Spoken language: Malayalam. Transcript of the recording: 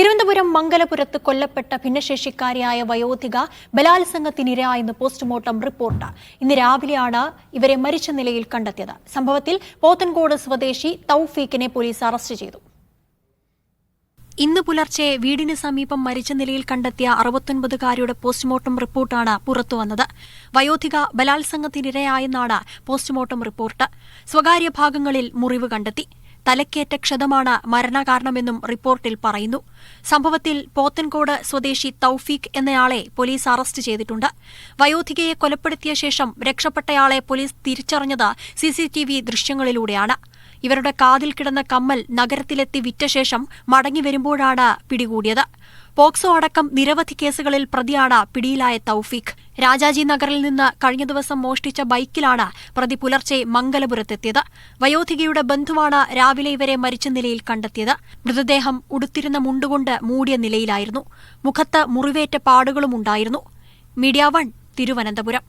തിരുവനന്തപുരം മംഗലപുരത്ത് കൊല്ലപ്പെട്ട ഭിന്നശേഷിക്കാരിയായ വയോധിക ബലാത്സംഗത്തിനിരയായെന്ന് പോസ്റ്റ്മോർട്ടം റിപ്പോർട്ട്. ഇന്ന് രാവിലെയാണ് ഇവരെ മരിച്ച നിലയിൽ കണ്ടെത്തിയത്. സംഭവത്തിൽ പോത്തൻകോട് സ്വദേശി തൌഫീഖിനെ പോലീസ് അറസ്റ്റ് ചെയ്തു. ഇന്ന് പുലർച്ചെ വീടിന് സമീപം മരിച്ച നിലയിൽ കണ്ടെത്തിയ അറുപത്തൊൻപതുകാരിയുടെ പോസ്റ്റ്മോർട്ടം റിപ്പോർട്ടാണ് പുറത്തുവന്നത് വയോധിക ബലാത്സംഗത്തിനിരയായെന്നാണ് പോസ്റ്റ്മോർട്ടം റിപ്പോർട്ട്. സ്വകാര്യ ഭാഗങ്ങളിൽ മുറിവ് കണ്ടെത്തി. തലക്കേറ്റ ക്ഷതമാണ് മരണകാരണമെന്നും റിപ്പോർട്ടിൽ പറയുന്നു. സംഭവത്തിൽ പോത്തൻകോട് സ്വദേശി തൌഫീഖ് എന്നയാളെ പോലീസ് അറസ്റ്റ് ചെയ്തിട്ടുണ്ട്. വയോധികയെ കൊലപ്പെടുത്തിയ ശേഷം രക്ഷപ്പെട്ടയാളെ പോലീസ് തിരിച്ചറിഞ്ഞത് സിസിടിവി ദൃശ്യങ്ങളിലൂടെയാണ്. ഇവരുടെ കാതിൽ കിടന്ന കമ്മൽ നഗരത്തിലെത്തി വിറ്റ ശേഷം മടങ്ങി വരുമ്പോഴാണ് പിടികൂടിയത്. പോക്സോ അടക്കം നിരവധി കേസുകളിൽ പ്രതിയാണ് പിടിയിലായ തൌഫീഖ്. രാജാജി നഗറിൽ നിന്ന് കഴിഞ്ഞ ദിവസം മോഷ്ടിച്ച ബൈക്കിലാണ് പ്രതി പുലർച്ചെ മംഗലപുരത്തെത്തിയത്. വയോധികയുടെ ബന്ധുവാണ് രാവിലെ ഇവരെ മരിച്ച നിലയിൽ കണ്ടെത്തിയത്. മൃതദേഹം ഉടുത്തിരുന്ന മുണ്ടുകൊണ്ട് മൂടിയ നിലയിലായിരുന്നു. മുഖത്ത് മുറിവേറ്റ പാടുകളുമുണ്ടായിരുന്നു. Media one Thiruvananthapuram.